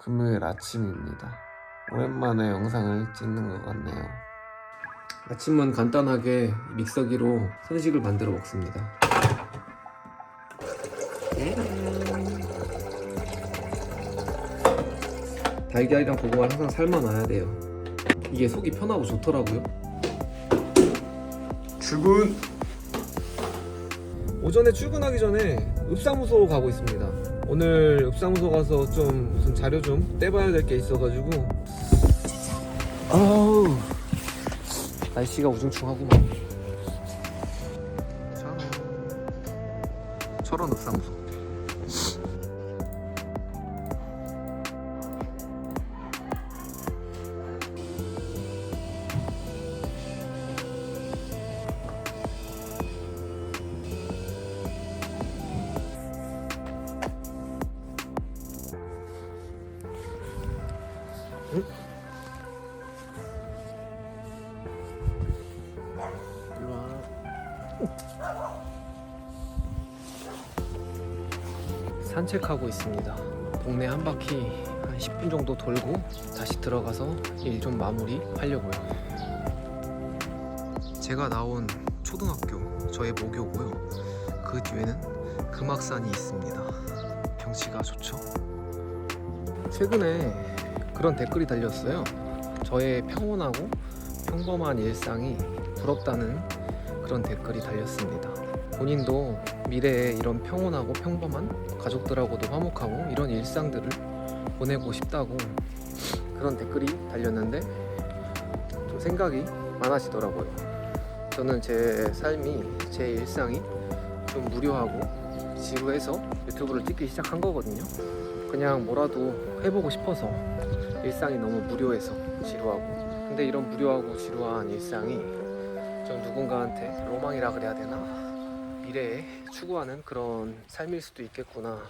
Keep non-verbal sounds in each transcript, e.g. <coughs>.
금요일 아침입니다. 오랜만에 영상을 찍는 것 같네요. 아침은 간단하게 믹서기로 선식을 만들어 먹습니다. 달걀이랑 고구마 항상 삶아놔야 돼요. 이게 속이 편하고 좋더라고요. 출근! 오전에 출근하기 전에 읍사무소 가고 있습니다. 오늘 읍사무소 가서 좀 무슨 자료 좀 떼봐야 될 게 있어가지고 아우 날씨가 우중충하구만. 자, 철원 읍사무소. 산책하고 있습니다. 동네 한 바퀴 한 10분 정도 돌고 다시 들어가서 일 좀 마무리 하려고요. 제가 나온 초등학교 저의 모교고요. 그 뒤에는 금악산이 있습니다. 경치가 좋죠. 최근에 그런 댓글이 달렸어요. 저의 평온하고 평범한 일상이 부럽다는 그런 댓글이 달렸습니다. 본인도 미래에 이런 평온하고 평범한 가족들하고도 화목하고 이런 일상들을 보내고 싶다고 그런 댓글이 달렸는데 좀 생각이 많아지더라고요. 저는 제 삶이 제 일상이 좀 무료하고 지루해서 유튜브를 찍기 시작한 거거든요. 그냥 뭐라도 해보고 싶어서 일상이 너무 무료해서 지루하고 근데 이런 무료하고 지루한 일상이 좀 누군가한테 로망이라 그래야 되나 미래에 추구하는 그런 삶일 수도 있겠구나.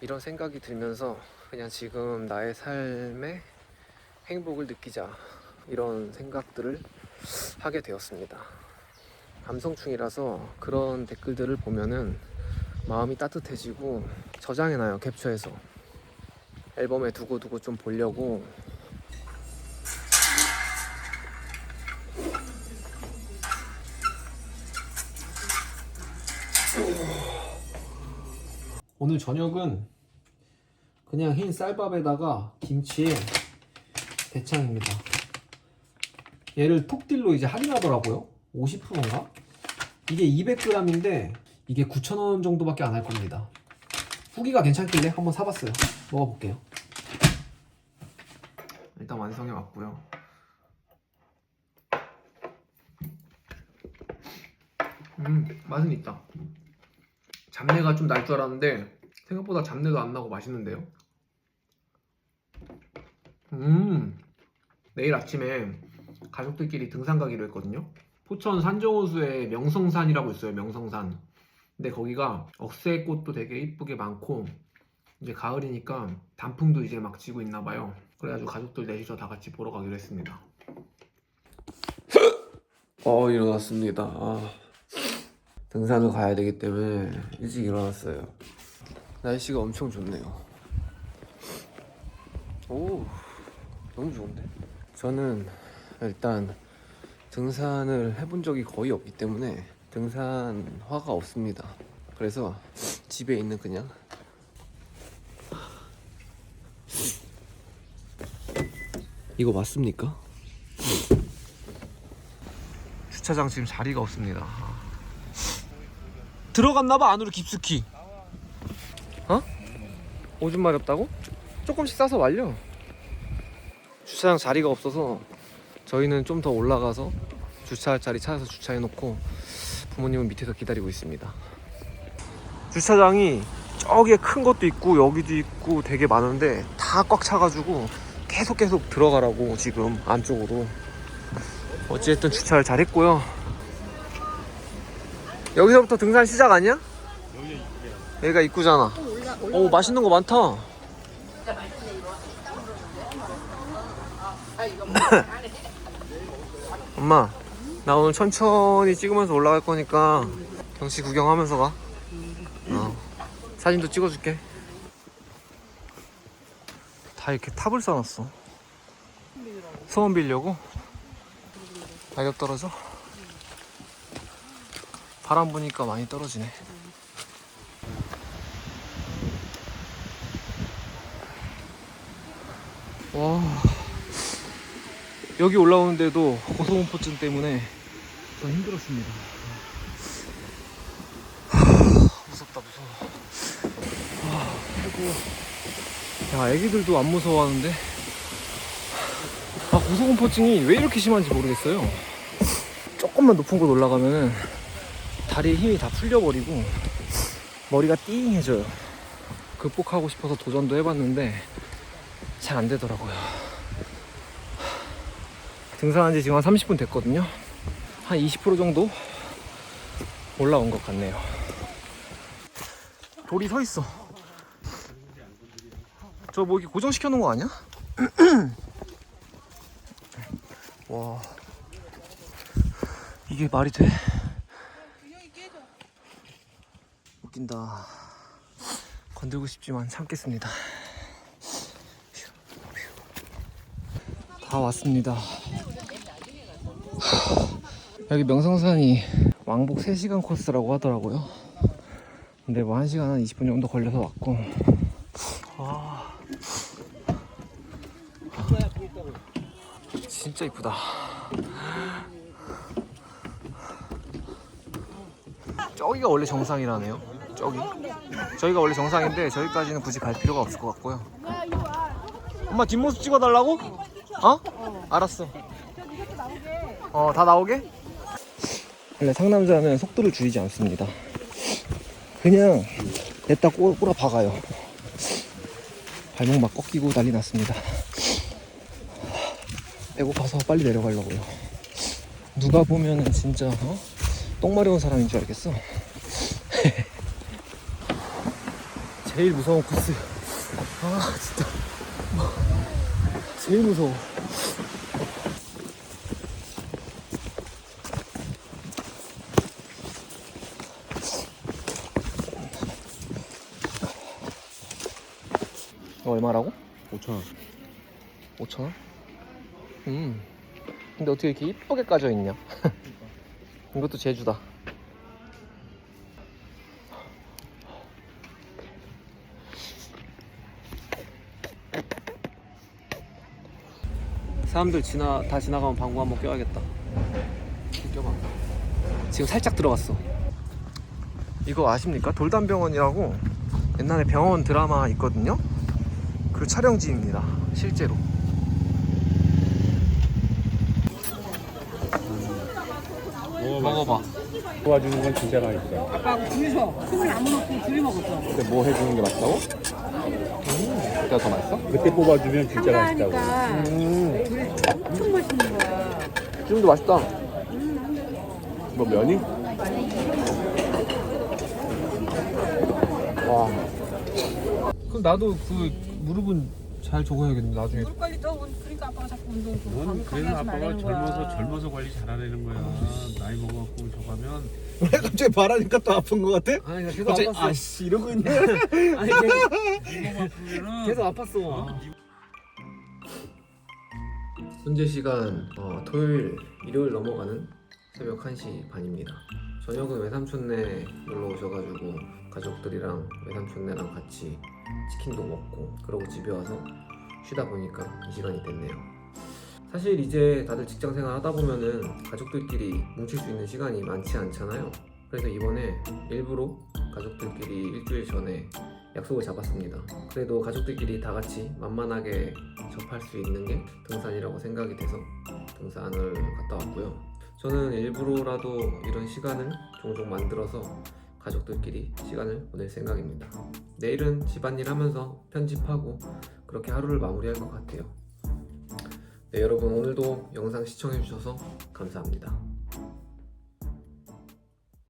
이런 생각이 들면서 그냥 지금 나의 삶에 행복을 느끼자. 이런 생각들을 하게 되었습니다. 감성충이라서 그런 댓글들을 보면은 마음이 따뜻해지고 저장해놔요 캡처해서. 앨범에 두고두고 좀 보려고 오늘 저녁은 그냥 흰 쌀밥에다가 김치에 대창입니다. 얘를 톡딜로 이제 할인하더라고요. 50%인가? 이게 200g인데 이게 9,000원 정도밖에 안 할 겁니다. 후기가 괜찮길래 한번 사봤어요. 먹어볼게요. 일단 완성해 왔고요. 음, 맛은 있다. 잡내가 좀 날 줄 알았는데 생각보다 잡내도 안 나고 맛있는데요. 음, 내일 아침에 가족들끼리 등산 가기로 했거든요. 포천 산정호수에 명성산이라고 있어요. 명성산. 근데 거기가 억새꽃도 되게 이쁘게 많고 이제 가을이니까 단풍도 이제 막 지고 있나 봐요. 그래가지고 가족들 넷이서 다 같이 보러 가기로 했습니다. 어 일어났습니다. 아, 등산을 가야 되기 때문에 일찍 일어났어요. 날씨가 엄청 좋네요. 오 너무 좋은데? 저는 일단 등산을 해본 적이 거의 없기 때문에 등산화가 없습니다. 그래서 집에 있는 그냥 이거 맞습니까? 주차장 지금 자리가 없습니다. 들어갔나봐 안으로 깊숙이. 어? 오줌 마렵다고? 조금씩 싸서 말려. 주차장 자리가 없어서 저희는 좀 더 올라가서 주차할 자리 찾아서 주차해놓고 부모님은 밑에서 기다리고 있습니다. 주차장이 저기에 큰 것도 있고 여기도 있고 되게 많은데 다 꽉 차가지고 계속 계속 들어가라고 지금 안쪽으로 어찌됐든 주차를 잘 했고요. 여기서부터 등산 시작 아니야? 여기가 입구잖아. 오 맛있는 거 많다. <coughs> 엄마 나 오늘 천천히 찍으면서 올라갈 거니까 경치 구경하면서 가. 어. 사진도 찍어줄게. 다 이렇게 탑을 쌓았어. 소원 빌려고? 가격 떨어져? 바람 부니까 많이 떨어지네. 와. 여기 올라오는데도 고소공포증 때문에 더 힘들었습니다. 하, 무섭다, 무서워. 와, 아이고. 야, 애기들도 안 무서워하는데. 아, 고소공포증이 왜 이렇게 심한지 모르겠어요. 조금만 높은 곳 올라가면은 다리에 힘이 다 풀려버리고 머리가 띵해져요. 극복하고 싶어서 도전도 해봤는데 잘 안 되더라고요. 등산한 지 지금 한 30분 됐거든요. 한 20% 정도 올라온 것 같네요. 돌이 서 있어. 저 뭐 이렇게 고정시켜 놓은 거 아니야? <clears throat> 와. 이게 말이 돼? 웃긴다. 건들고 싶지만 참겠습니다. 다 왔습니다. 여기 명성산이 왕복 3시간 코스라고 하더라고요. 근데 뭐 1시간 한 20분 정도 걸려서 왔고. 아. 진짜 이쁘다. 저기가 원래 정상이라네요. 저기. 저기가 원래 정상인데 저기까지는 굳이 갈 필요가 없을 것 같고요. 엄마 뒷모습 찍어달라고? 어? 알았어. 어, 다 나오게? 원래 상남자는 속도를 줄이지 않습니다. 그냥 냈다 꼬, 꼬라 박아요. 발목 막 꺾이고 난리 났습니다. 배고파서 빨리 내려가려고요. 누가 보면은 진짜 어? 똥 마려운 사람인 줄 알겠어. 제일 무서운 코스. 아 진짜. 제일 무서워. 이거 얼마라고? 5천원 5천원? 음. 근데 어떻게 이렇게 이쁘게 까져 있냐? <laughs> 이것도 제주다. 사람들 지나 다 지나가면 방구 한번 껴야겠다. 껴봐. 지금 살짝 들어갔어. 이거 아십니까? 돌담병원이라고 옛날에 병원 드라마 있거든요. 그 촬영지입니다. 실제로. 먹어봐. 도와주는 건 진짜 맛있어 아빠하고 둘이서 숨을 안 먹고 둘이 먹었어. 근데 뭐 해주는 게 맛있다고? 그때가 더 맛있어? 그때 뽑아주면 진짜 맛있다고 한가하니까 음. 둘이 엄청 맛있는 거야. 지금도 맛있다. 뭐 면이? 와. 그럼 나도 그 무릎은 잘 적어야겠네 나중에. 물 관리 더 그러니까 아빠가 자꾸 운동 좀넌 강- 그래서 강요하지 아빠가 말라는 거야. 젊어서 젊어서 관리 잘하라는 거야. 나이 먹어갖고 저가면 <laughs> 왜 갑자기 말하니까 또 아픈 것 같아? 아니 나 계속 갑자기 아팠어. 아씨 이러고 있네. 아니 계속, <laughs> 아프면은 <laughs> 계속 아팠어. 현재 시간 어, 토요일, 일요일 넘어가는 새벽 1시 반입니다. 저녁은 외삼촌네 놀러 오셔가지고 가족들이랑 외삼촌네랑 같이 치킨도 먹고 그러고 집에 와서 쉬다 보니까 이 시간이 됐네요. 사실 이제 다들 직장 생활 하다 보면은 가족들끼리 뭉칠 수 있는 시간이 많지 않잖아요. 그래서 이번에 일부러 가족들끼리 일주일 전에 약속을 잡았습니다. 그래도 가족들끼리 다 같이 만만하게 접할 수 있는 게 등산이라고 생각이 돼서 등산을 갔다 왔고요. 저는 일부러라도 이런 시간을 종종 만들어서 가족들끼리 시간을 보낼 생각입니다. 내일은 집안일 하면서 편집하고 그렇게 하루를 마무리할 것 같아요. 네, 여러분 오늘도 영상 시청해주셔서 감사합니다.